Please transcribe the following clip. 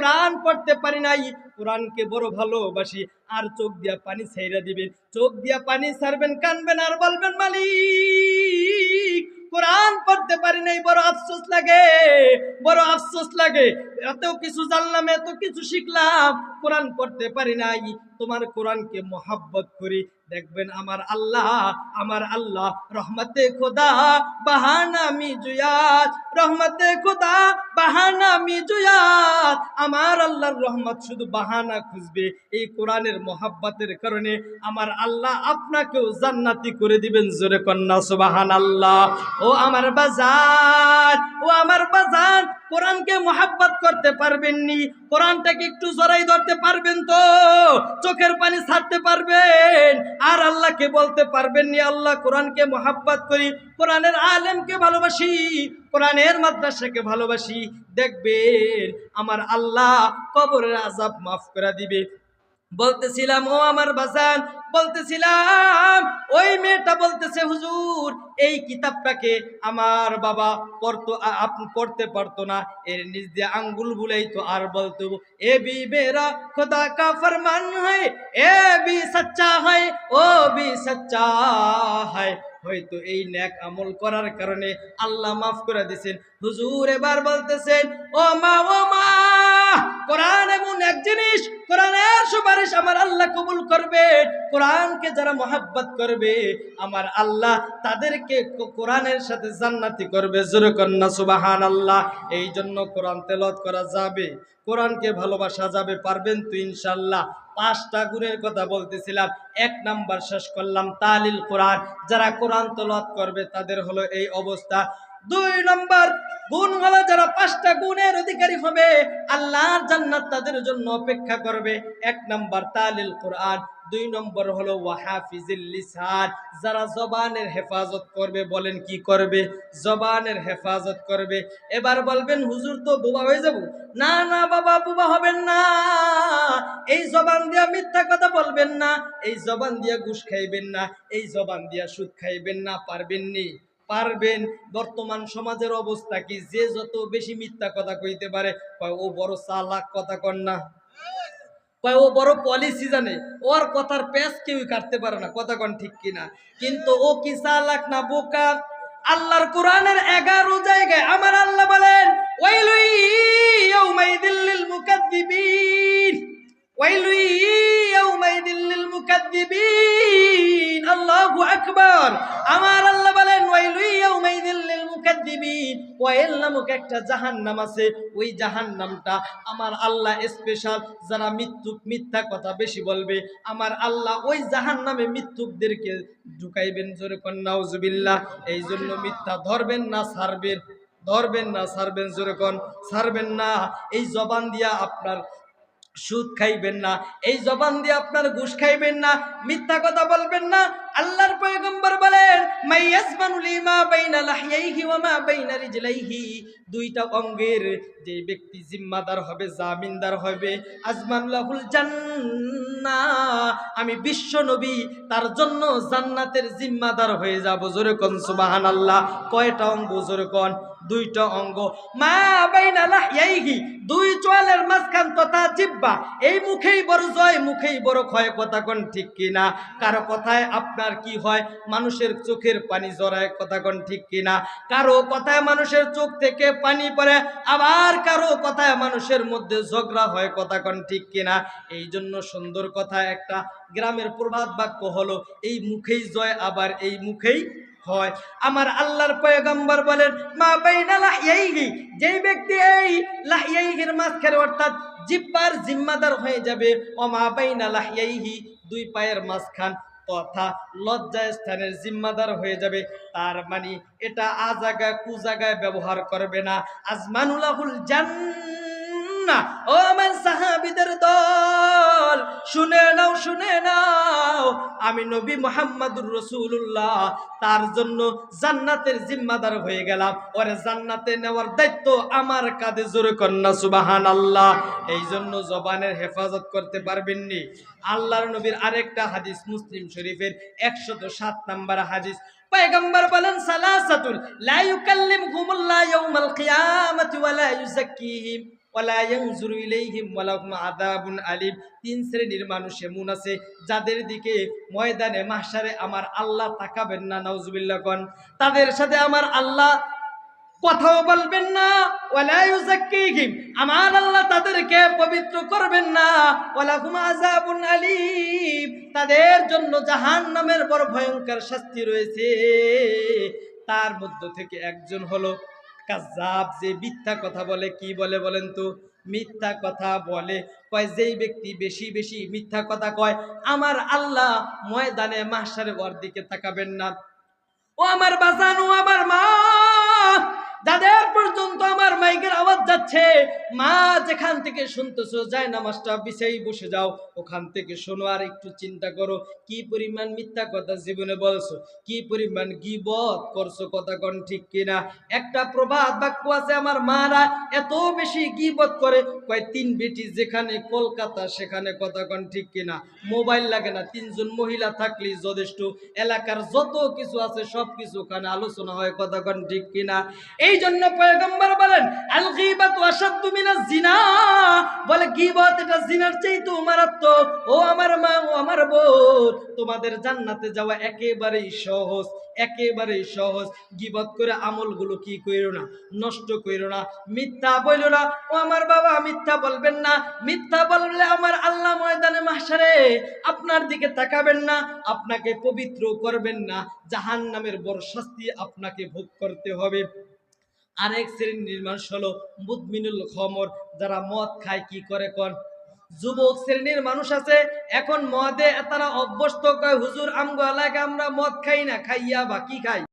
কোরআন পড়তে পারি নাই। কোরআনকে বড় ভালোবাসি। আর চোখ দিয়া পানি ছেড়ে দিবেন। চোখ দিয়া পানি ছাড়বেন, কানবেন আর বলবেন, মালিক! কোরআন পড়তে পারি নাই, বড় আফসোস লাগে, বড় আফসোস লাগে। এত কিছু জানলাম, এত কিছু শিখলাম, কোরআন পড়তে পারি নাই। তোমার কোরআনকে মোহাব্বত করি। দেখবেন আমার আল্লাহ আমার আল্লাহ, রহমতে খোদা, বাহানা মি জুয়াত, রহমতে খোদা, বাহানা মি জুয়াত। আমার আল্লাহর রহমত শুধু বাহানা খুঁজবে এই কোরআনের মোহাব্বতের কারণে। আমার আল্লাহ আপনাকেও জান্নাতি করে দিবেন, জোরে কন্যা সুবাহান আল্লাহ ও আমার বাজার ও আমার বাজার কোরআনকে মোহাব্বত করতে পারবেননি। কোরআনটাকে একটু জড়াই ধরতে পারবেন তো, চোখের পানি ছাড়তে পারবেন। আর আল্লাহকে বলতে পারবেননি, আল্লাহ কোরআনকে মোহাব্বত করি, কোরআনের আলেমকে ভালোবাসি, কোরআনের মাদ্রাসাকে ভালোবাসি। দেখবেন, আমার আল্লাহ কবরের আজাব মাফ করে দিবে। বলতেছিলাম, ও আমার বাসান বলতেছিলাম, ওই মেয়েটা বলতেছে, হুজুর, এই কিতাবটাকে আমার বাবা পড়তো পড়তে পারতো না। এর নিজ দিয়ে আঙ্গুল বুলাইতো আর বলতো, এ বি মেরা খোদা কা ফরমান হয়, এ বি সচ্চা হয়, ও বি সচ্চা হয়। হয়তো এই ন্যাক আমল করার কারণে আল্লাহ মাফ করে দিছেন। হুজুর এবার বলতেছেন, ও মা ও মা কোরআন এক জিনিস সুপারিশ আমার আল্লাহ কবুল করবে। কোরআনকে যারা করবে, আমার তাদেরকে সাথে জান্নাতি করবে। এই জন্য তেলত করা যাবে। ভালোবাসা যাবে, পারবেন তো ইনশাল্লাহ পাঁচটা গুণের কথা বলতেছিলাম, এক নাম্বার শেষ করলাম, তালিল কোরআন। যারা কোরআন তেলত করবে, তাদের হলো এই অবস্থা। দুই নম্বর গুণ হলো যারা পাঁচটা গুণের অধিকারী হবে, আল্লাহর জান্নাত তাদের জন্য অপেক্ষা করবে। এক নম্বর তালিল কোরআন, দুই নম্বর হলো ওয়াহাফিজিল লিসান। যারা জবানের হেফাজত করবে, বলেন কি করবে? জবানের হেফাজত করবে। এবার বলবেন, হুজুর তো বোবা হয়ে যাব? না না, বাবা, বোবা হবেন না। এই জবান দিয়া মিথ্যা কথা বলবেন না। এই জবান দিয়া ঘুষ খাইবেন না। এই জবান দিয়া সুদ খাইবেন না, পারবেন নি। পারবেন। বর্তমান সমাজের অবস্থা কি? যে যত বেশি মিথ্যা কথা কইতে পারে ও বড় চালাক কথা কন না। ও বড় পলিসি জানে। ওর কথার প্যাচ কেউই কাটতে পারে না, কথা কন ঠিক কিনা। কিন্তু ও কি চালাক না, বোকা? আল্লাহর কোরআনের এগারো জায়গায় আমার আল্লাহ বলেন আমার আল্লাহ ইয়াউমাইদিল মুকাদ্দিবিন নামক একটা জাহান্নাম আছে। ওই জাহান্নামটা আমার আল্লাহ স্পেশাল যারা মৃত্যুক মিথ্যা কথা বেশি বলবে, আমার আল্লাহ ওই জাহান্নামে মৃত্যুকদেরকে ঢুকাইবেন এই জন্য মিথ্যা ধরবেন না, ছাড়বেন, ধরবেন না ছাড়বেন না। এই জবান দিয়া আপনার সুদ খাইবেন না, এই জবান দিয়ে আপনার ঘুষ খাইবেন না, মিথ্যা কথা বলবেন না আল্লাহর পয়গম্বর বলেন দুইটা অঙ্গের যে ব্যক্তি জিম্মাদার হবে, জামিনদার হবে আজমানুল্লাহুল জান্নাহ আমি বিশ্ব নবী, তার জন্য জান্নাতের জিম্মাদার হয়ে যাব। জোরে কোন সুবহানাল্লাহ? কয়টা অঙ্গ? জোরে কোন? দুইটা অঙ্গ। মা বাইনা লাহইহি দুই চোয়ালের মাঝখান তথা জিব্বা। এই মুখেই বড় জয়, মুখেই বড় ক্ষয়, কথা কোন ঠিক কিনা? কারও কথায় আপনার কি হয়? মানুষের চোখের পানি জড়ায়, কথা কোন ঠিক কিনা? কারও কথায় মানুষের চোখ থেকে পানি পড়ে, আবার কারও কথায় মানুষের মধ্যে ঝগড়া হয়, কথা কোন ঠিক কিনা? এই জন্য সুন্দর কথা একটা গ্রামের প্রবাদ বাক্য হলো, এই মুখেই জয়, আবার এই মুখেই হয়। আমার আল্লাহর পয়গম্বর বলেন, মা বাইনা লাহইহি যেই ব্যক্তি এই লাহইহির মাঝখানে অর্থাৎ জিব্বার জিম্মাদার হয়ে যাবে, ও মা বাইনা লাহইহি দুই পায়ের মাঝখান তথা লজ্জা স্থানের জিম্মাদার হয়ে যাবে। তার মানে এটা আ জায়গায় কু জায়গায় ব্যবহার করবে না। আজমানুলাহুল জান্না ও আমার সাহাবিদের দল। শুনে নাও শুনে নাও, আমি নবী মোহাম্মদুর রসুল্লাহ তার জন্য জান্নাতের জিম্মাদার হয়ে গেলাম। ওরে জান্নাতে নেওয়ার দায়িত্ব আমার কাঁধে জোরে কন্যা সুবাহান আল্লাহ এই জন্য জবানের হেফাজত করতে পারবেননি আল্লাহর নবীর আরেকটা হাদিস মুসলিম শরীফের একশত সাত নাম্বার হাদিস। পয়গম্বর বলেন সালাসাতুল লা ইউকাল্লিমহুমুল্লাহ ইয়াউমাল কিয়ামাতি ওয়া লা ইউযাক্কিহিম আযাবুন আলিম। তিন শ্রেণির মানুষ এমন আছে, যাদের দিকে ময়দানে, মাহশারে আমার আল্লাহ তাকাবেন না, নাউজুবিল্লাহ কোন তাদের সাথে আমার আল্লাহ কথাও বলবেন না, ওয়ালা ইউযাক্কিহিম। আমার আল্লাহ তাদেরকে পবিত্র করবেন না ওয়ালা হুম আযাবুন আলিম। তাদের জন্য জাহান্নামের বড় ভয়ঙ্কর শাস্তি রয়েছে। তার মধ্য থেকে একজন হলো কাজ্জাব যে মিথ্যা কথা বলে, কি বলে বলেন তো? মিথ্যা কথা বলে। কয়, যেই ব্যক্তি বেশি বেশি মিথ্যা কথা কয়, আমার আল্লাহ ময়দানে মাহশারে ওর দিকে তাকাবেন না। ও আমার বাজান, ও আমার মা, যাদের পর্যন্ত আমার মাইকের আওয়াজ যাচ্ছে, মা যেখান থেকে শুনতেছো যায় নামাজটা বিছাই বসে যাও। ওখান থেকে শোনো আর একটু চিন্তা করো। কি পরিমাণ মিথ্যা কথা জীবনে বলছো? কি পরিমাণ গিবত করছ কথা কোন ঠিক কিনা? একটা প্রবাদ বাক্য আছে আমার মারা এত বেশি গিবত করে। কয়, তিন বেটি যেখানে কলকাতা, সেখানে কথা কোন ঠিক কিনা? মোবাইল লাগে না, তিনজন মহিলা থাকলেই যথেষ্ট। এলাকার যত কিছু আছে সব কিছু ওখানে আলোচনা হয় কথা কন ঠিক কিনা? এই জন্য পয়গম্বর বলেন, আল গীবাত আসাদ্দু মিনাজ জিনা। বলে গীবত এটা জিনার চাইতে মারাত্মক। ও আমার মা, ও আমার বোন। তোমাদের জান্নাতে যাওয়া একেবারেই সহজ একেবারেই সহজ। গিবত করে আমলগুলো কি কইরো না? নষ্ট কইরো না। মিথ্যা বইল না। ও আমার বাবা, মিথ্যা বলবেন না। মিথ্যা বললে আমার আল্লাহ ময়দানে মাসারে আপনার দিকে তাকাবেন না, আপনাকে পবিত্র করবেন না। জাহান নামের বড় শাস্তি আপনাকে ভোগ করতে হবে। আরেক শ্রেণির নির্মাণ হলো মুদমিনুল খমর, যারা মদ খায়, কি করে কোন? যুবক শ্রেণির মানুষ আছে, এখন মদে তারা অভ্যস্ত কয়, হুজুর, আমগো এলাকায় আমরা মদ খাই না, খাইয়া বা কি খাই?